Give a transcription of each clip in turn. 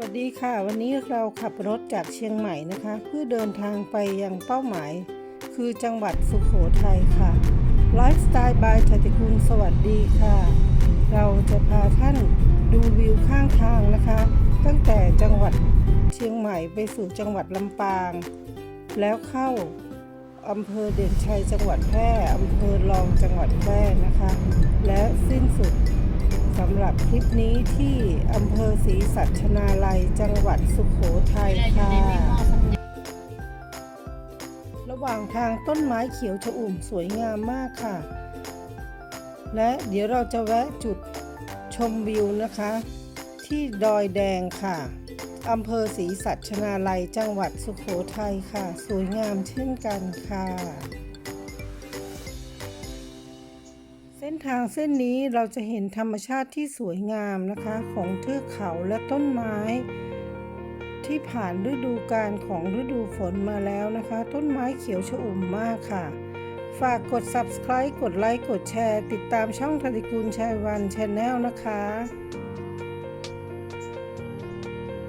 วัสดีค่ะ วันนี้เราขับรถจากเชียงใหม่นะคะ เพื่อเดินทางไปยังเป้าหมาย คือจังหวัดสุขโขทัยค่ะไลฟ์สไตล์บายชติคุณสวัสดีค่ะ เราจะพาท่านดูวิวข้างทางนะคะ ตั้งแต่จังหวัดเชียงใหม่ไปสู่จังหวัดลำปาง แล้วเข้าอำเภอเด่นชัยจังหวัดแพร่อำเภอรองจังหวัดแพร่นะคะ และสิ้นสุดำหรับคลิปนี้ที่อำเภอศรีสัชนาลัยจังหวัดสุขโขทัยค่ะ ระหว่างทางต้นไม้เขียวชอุ่มสวยงามมากค่ะ และเดี๋ยวเราจะแวะจุดชมวิวนะคะ ที่ดอยแดงค่ะอำเภอศรีสัชนาลัยจังหวัดสุขโขทัยค่ะ สวยงามเช่นกันค่ะ ทางเส้นนี้เราจะเห็นธรรมชาติที่สวยงามนะคะของเทือกเขาและต้นไม้ ที่ผ่านฤดูกาลของฤดูฝนมาแล้วนะคะ ต้นไม้เขียวชอุ่มมากค่ะ ฝากกด subscribe กดไลค์กดแชร์ ติดตามช่องธนิกุลชัยวันช n แนลนะคะ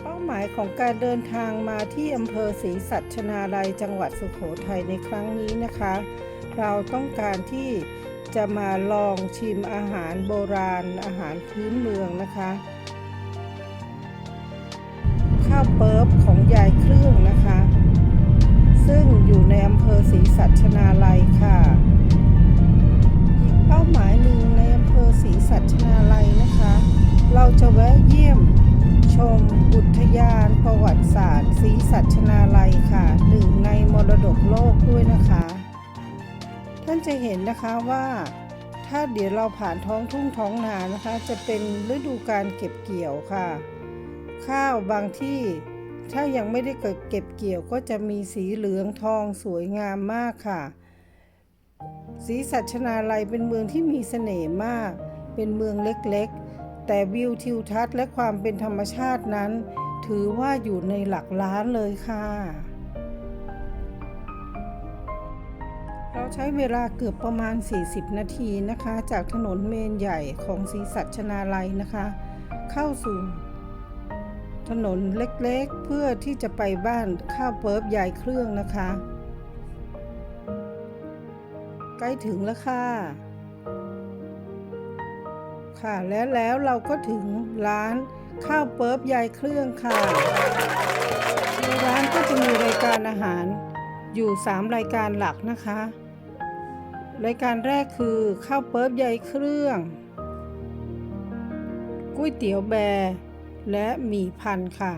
เป้าหมายของการเดินทางมาที่อำเภอศรีสัชนาลัยจังหวัดสุโขทัยในครั้งนี้นะคะ เราต้องการที่ จะมาลองชิมอาหารโบราณอาหารพื้นเมืองนะคะ ข้าวเปิบของยายเครื่องนะคะ ซึ่งอยู่ในอำเภอศรีสัชนาลัยค่ะ อีกเป้าหมายหนึ่งในอำเภอศรีสัชนาลัยนะคะ เราจะแวะเยี่ยมชมอุทยานประวัติศาสตร์ศรีสัชนาลัยค่ะหนึ่งในมรดกโลกด้วยนะคะ ท่านจะเห็นนะคะว่า ถ้าเดี๋ยวเราผ่านท้องทุ่งท้องนานะคะ จะเป็นฤดูการเก็บเกี่ยวค่ะ ข้าวบางที่ถ้ายังไม่ได้เกิดเก็บเกี่ยวก็จะมีสีเหลืองทองสวยงามมากค่ะศรีสัชนาลัยเป็นเมืองที่มีเสน่ห์มาก เป็นเมืองเล็กๆ แต่วิวทิวทัศน์และความเป็นธรรมชาตินั้น ถือว่าอยู่ในหลักล้านเลยค่ะ เราใช้เวลาเกือบประมาณ 40 นาทีนะคะ จากถนนเมนใหญ่ของศรีสัชนาลัยนะคะ เข้าสู่ถนนเล็กๆ เพื่อที่จะไปบ้านข้าวเปิบยายเครื่องนะคะ ใกล้ถึงแล้วค่ะ ค่ะแล้วแล้วเราก็ถึงร้านข้าวเปิบยายเครื่องค่ะในร้านก็จะมีรายการอาหารอยู่ 3 รายการหลักนะคะ รายการแรกคือข้าวเปิบยายเครื่องก๋วยเตี๋ยวแบร์และหมี่พันค่ะ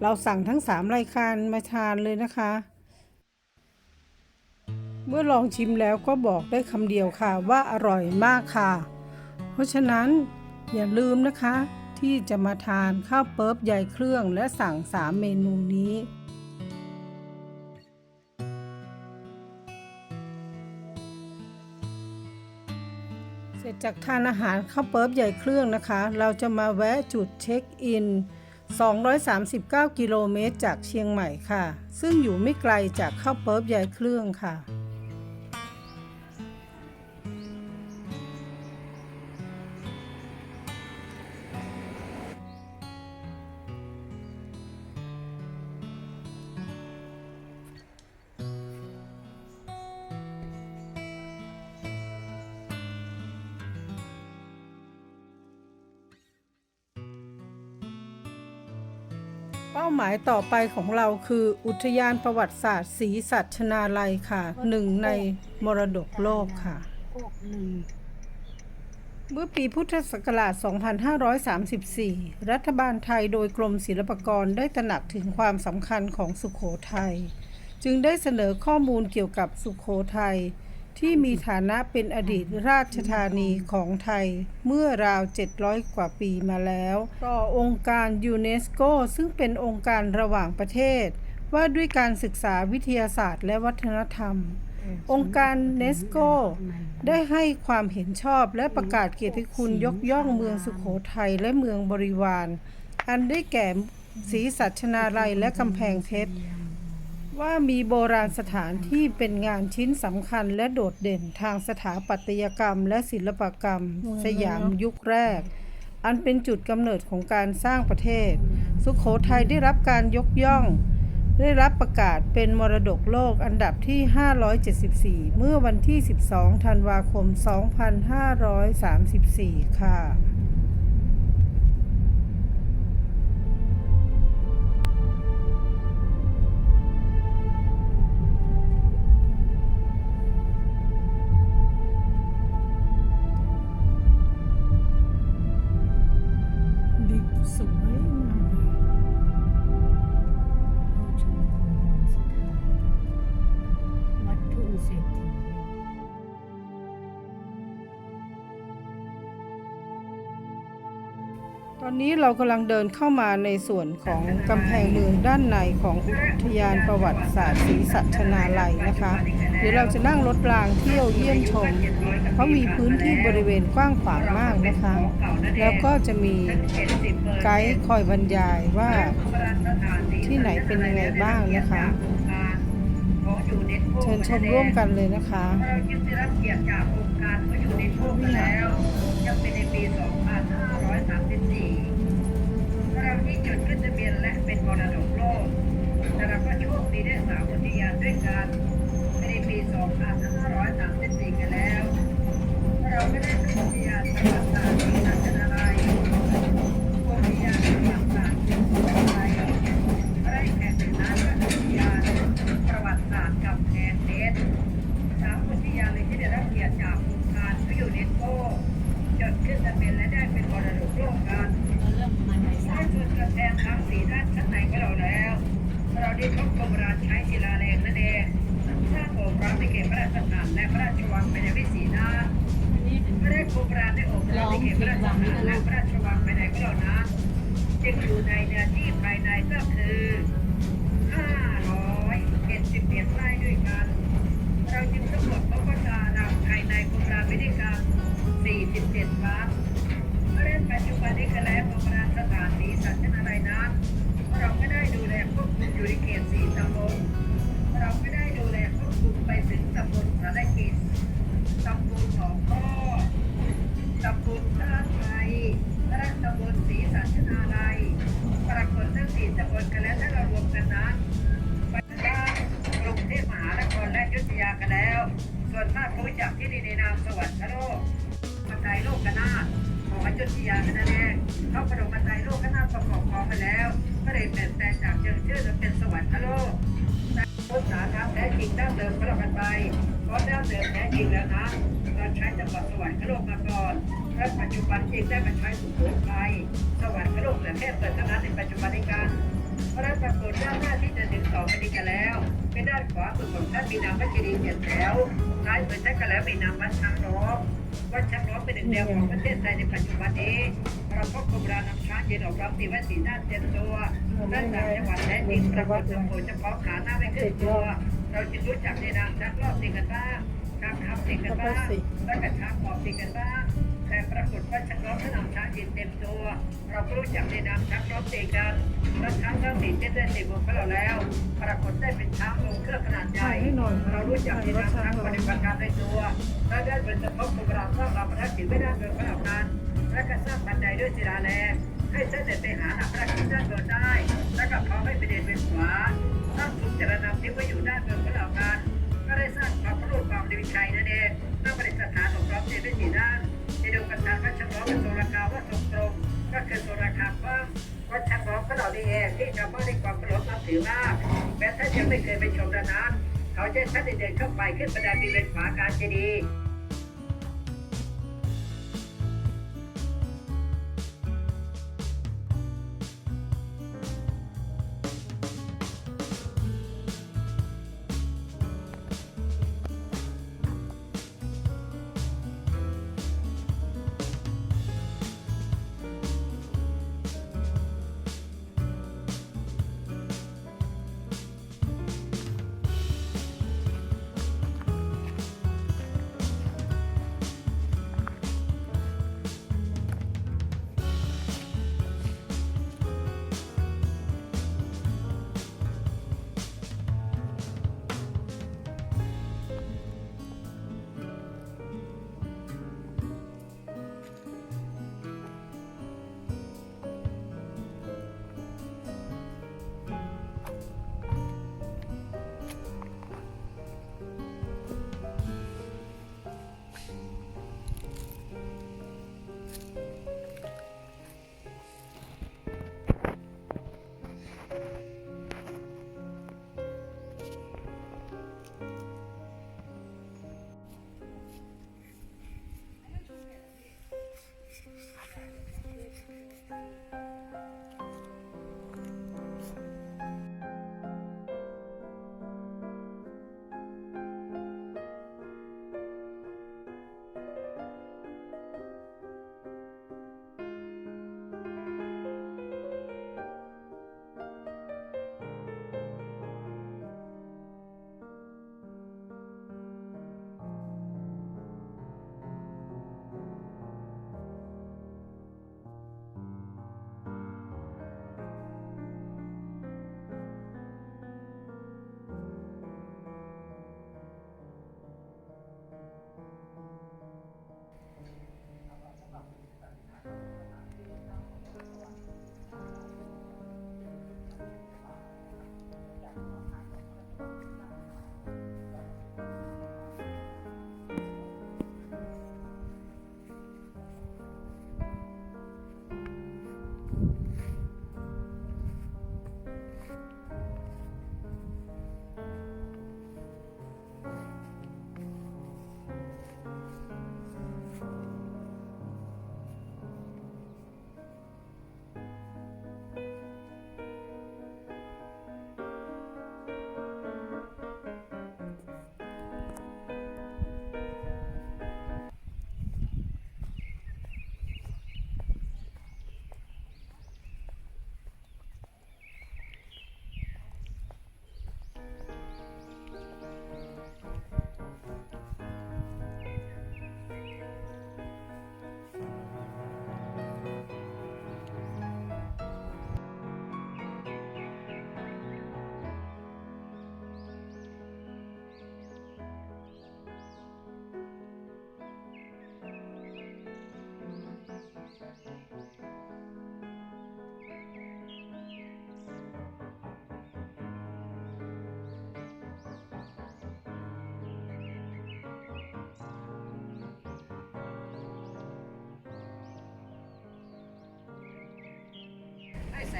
เราสั่งทั้ง 3 รายการมาทานเลยนะคะ เมื่อลองชิมแล้วก็บอกได้คำเดียวค่ะว่าอร่อยมากค่ะ เพราะฉะนั้นอย่าลืมนะคะที่จะมาทานข้าวเปิบใหญ่เครื่องและสั่ง 3 เมนูนี้ เสร็จจากทานอาหารข้าวเปิบใหญ่เครื่องนะคะ เราจะมาแวะจุดเช็คอิน 239 กิโลเมตรจากเชียงใหม่ค่ะ ซึ่งอยู่ไม่ไกลจากข้าวเปิบใหญ่เครื่องค่ะ เป้าหมายต่อไปของเราคืออุทยานประวัติศาสตร์ศรีสัชนาลัยค่ะหนึ่งในมรดกโลกค่ะ เมื่อปีพุทธศักราช 2534 รัฐบาลไทยโดยกรมศิลปากรได้ตระหนักถึงความสำคัญของสุขโขทัย จึงได้เสนอข้อมูลเกี่ยวกับสุขโขทัย ที่มีฐานะเป็นอดีตราชธานีของไทยเมื่อราว 700 กว่าปีมาแล้วต่อองค์การยูเนสโกซึ่งเป็นองค์การระหว่างประเทศ ว่าด้วยการศึกษาวิทยาศาสตร์และวัฒนธรรม องค์การเนสโกได้ให้ความเห็นชอบและประกาศเกียรติคุณยกย่องเมืองสุขโขทัยและเมืองบริวาร อันได้แก่ศรีสัชนาลัยและกำแพงเพชร ว่ามีโบราณสถานที่เป็นงานชิ้นสำคัญและโดดเด่นทางสถาปัตยกรรมและศิลปกรรม สยามยุคแรก อันเป็นจุดกำเนิดของการสร้างประเทศ สุขโขทัยได้รับการยกย่อง ได้รับประกาศเป็นมรดกโลกอันดับที่ 574 เมื่อวันที่ 12 ธันวาคม 2534 ค่ะ นี้เรากำลังเดินเข้ามาในส่วนของกำแพงเมืองด้านในของอุทยานประวัติศาสตร์ศรีสัชนาลัยนะคะ เดี๋ยวเราจะนั่งรถรางเที่ยวเยี่ยมชม เพราะมีพื้นที่บริเวณกว้างขวางมากนะคะ แล้วก็จะมีไกด์คอยบรรยายว่าที่ไหนเป็นยังไงบ้างนะคะเชิญชมร่วมกันเลยนะคะเราจึงได้รั จดขึ้นทะเบียนและเป็นมรดกโลกแต่เราก็โชคดีได้สาวอุทยานด้วยกันปี 2534 กันแล้ว เราก็ได้ทุกอุทยานประวัติศาสตร์ที่นันทนาลัยอุทยานประวัติศาสตร์ที่สุโขทัยได้แก่เป็นน้ำอุทยานประวัติศาสตร์กับแอนเดส สามอุทยานเลยที่ได้รับเกียรติจากองค์การยูเนสโกจดขึ้นทะเบียนและได้เป็นมรดกโลกกัน เราเริ่มมาในสา ได้ ม ส่วนกระแทงทั้งสีด้านชั้นในของเราแล้ว เราได้ทบทวนราใช้ศิลาแรงนั่นเองสร้างโอบรับในเขตพระราชฐาน และพระราชวังไปในวิสีหน้าอันนี้เป็นไม่ได้โครงการได้อบรมในเขตพระราชฐานและพระราชวังไปในของเรานั้นจึงอยู่ในเนื้อที่ภายในก็คือ571ไร่ด้วยกัน เราจึงสำรวจพบว่าตาราภายในโครงการไม่ได้การ47ล้านเล่นปัจจุบันนี้ก็แล้วโครงการสถานสีสัชนาลัยนั้นเราไม่ได้ดูแลควบคุมอยู่ในเขตสี่ตำบล ท้จริงดั้งเดิมก็เรากันไปเพราะดั้งเดิมแท้จริงแล้วนะเราใช้จังหวัดสวรรคโลกมาก่อนและปัจจุบันจริงได้มาใช้สุโขทัยสวรรคโลกแต่แค่เปิดเท่านั้นในปัจจุบันในการพระราชปรากฏด้านหน้าที่จะถึงต่อไปนี้กันแล้วเป็นด้านขวามือของท่านมีนามวัดเจดีเจ็ดแถวซ้ายมือท่านก็แล้วมีนามวัดช้างร้องวัดช้างร้องเป็นหนึ่งเดียวของประเทศไทยในปัจจุบันนี้เราพบโบราณนำช้างยืนออกรับตีไว้สีด้านเต็มตัว ด้านต่างจังหวัดและดินปรากฏสมบูรณ์เฉพาะขาหน้าไม่ขึ้นตัวเราจึงรู้จักในนามช้างรอบตีกันบ้างช้างทับตีกันบ้างและกระช้างขอบตีกันบ้างแต่ปรากฏว่าช้างร้องถ้านำช้างยืนเต็มตัว เราก็รู้จักในนามช้างร้องตีกันแล้วช้างทั้งสี่เจ็ดได้สี่วงของเราแล้ว ปรากฏได้เป็นช้างลงเครื่องขนาดใหญ่เรารู้จักในนามช้างปฏิบัติการในตัวและได้เป็นเฉพาะโบราสร้างเราประทับจิตไม่ได้เกินขนาดนั้นและก็สร้างบันไดด้วยศิลาแรง ให้เสด็จไปหาหนักพระคิดด้านบนได้ และก็พร้อมให้ไปเดินเป็นขวาสร้างสุขจรนำที่ไว้อยู่ด้านบนของเรากัน ก็ได้สร้างความรู้ความดีวิชัยนั่นเองตั้งประดิษฐานของพร้อมเจด้วยสีด้านในดวงประธานวัชังร้องเป็นโซลากาว่าทรงตรง ก็คือโซลาคาบ้างวัดชังร้องก็เราดีเองที่ชาวบ้านในความเคารพนับถือมากแม้ท่านยังไม่เคยไปชมด้านนั้นเขาจะท่านเดินเข้าไปขึ้นบันไดบริเวณขวาการเจดีย์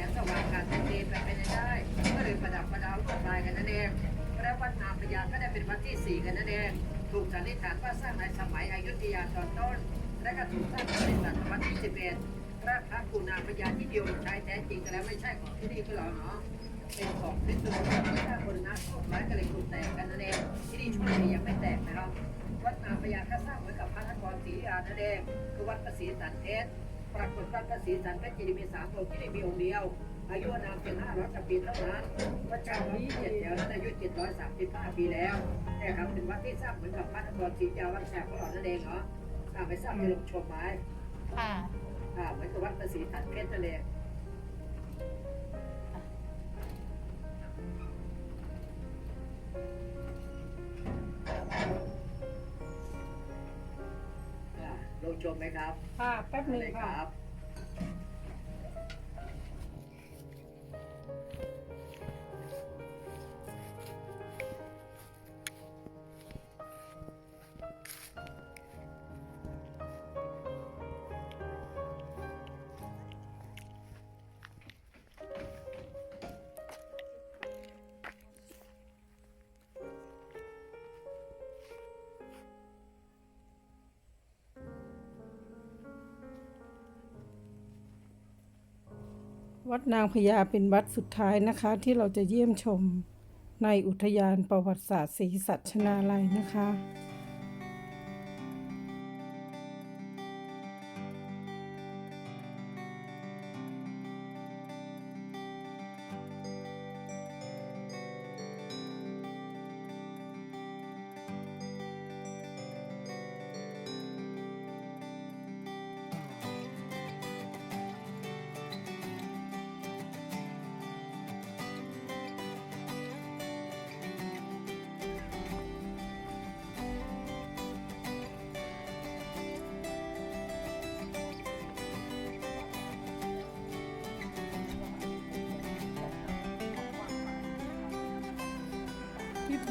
งสว่างการแผ่นดินไปเป็นได้ก็เลยประดับประดาลวดลายกันนั่นเองและวัดนามพญาก็ได้เป็นวัดที่สี่กันนั่นเอง ถูกสันนิษฐานว่าสร้างในสมัยอยุธยาตอนต้น และก็ถูกสร้างในศตวรรษที่สิบเอ็ดพระพระกูนามพญาที่เดียวใช้แท้จริงกันแล้วไม่ใช่ของที่นี่ก็หรอเนาะเป็นของคริสต์ที่ถ้าคนนักโชคร้ายก็เลยถูกแตกกันนั่นเองที่นี่ช่วงนี้ยังไม่แตกนะครับวัดนามพญาก็สร้างเหมือนกับพระนครศรีอยุธยานั่นเองคือวัดพระศรีสันเพชร ปรากฏว่าพระศรีสันเพชรจะมีสามองค์ที่ได้มีองค์เดียว อายุนามเป็นห้าร้อยปีเท่านั้นพระเจ้านี้เจ็ดแถวนั้นอายุเจ็ดร้อยสามสิบห้าปีแล้ว แต่ครับเป็นวัดที่สร้างเหมือนกับพระนครศรีอยุธยาวัดแสบของเรานั่นเองเหรอตามไปสร้างไปลงชมไหมค่ะอ่าเหมือนกับวัดพระศรีสันเพชรนั่นเอง อ่าลงชมไหมครับค่ะแป๊บหนึ่งเลยคค่ะรับ วัดนางพญาเป็นวัดสุดท้ายนะคะ ที่เราจะเยี่ยมชมในอุทยานประวัติศาสตร์ศรีสัชนาลัยนะคะ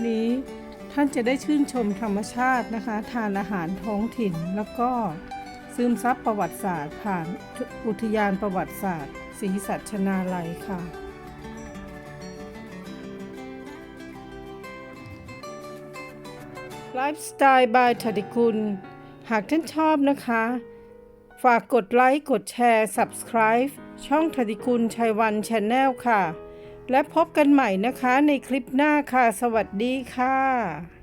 นี้ ท่านจะได้ชื่นชมธรรมชาตินะคะ ทานอาหารท้องถิ่นแล้วก็ซึมซับประวัติศาสตร์ ผ่านอุทยานประวัติศาสตร์ศรีสัชนาลัยค่ะ ไลฟ์สไตล์บายธดิคุณ หากท่านชอบนะคะ ฝากกดไลค์ กดแชร์ Subscribe ช่องธติคุณชัยวันช n แนลค่ะ และพบกันใหม่นะคะในคลิปหน้าค่ะ สวัสดีค่ะ